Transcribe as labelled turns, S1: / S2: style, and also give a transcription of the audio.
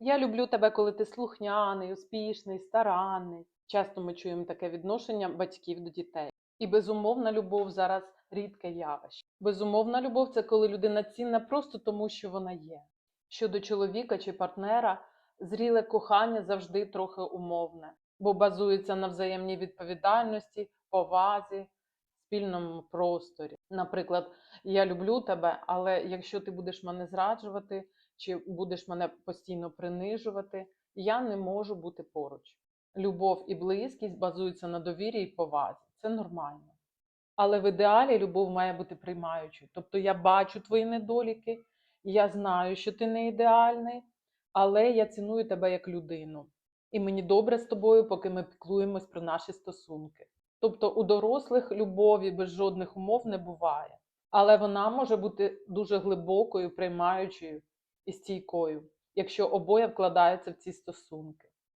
S1: Я люблю тебе, коли ти слухняний, успішний, старанний. Часто ми чуємо таке відношення батьків до дітей. І безумовна любов зараз рідке явище. Безумовна любов це коли людина цінна просто тому, що вона є. Щодо чоловіка чи партнера, зріле кохання завжди трохи умовне, бо базується на взаємній відповідальності, повазі, спільному просторі. Наприклад, я люблю тебе, але якщо ти будеш мене зраджувати чи будеш мене постійно принижувати, я не можу бути поруч. Любов і близькість базуються на довірі і повазі. Це нормально. Але в ідеалі любов має бути приймаючою. Тобто я бачу твої недоліки, я знаю, що ти не ідеальний, але я ціную тебе як людину. І мені добре з тобою, поки ми піклуємось про наші стосунки. Тобто у дорослих любові без жодних умов не буває, але вона може бути дуже глибокою, приймаючою і стійкою, якщо обоє вкладаються в ці стосунки.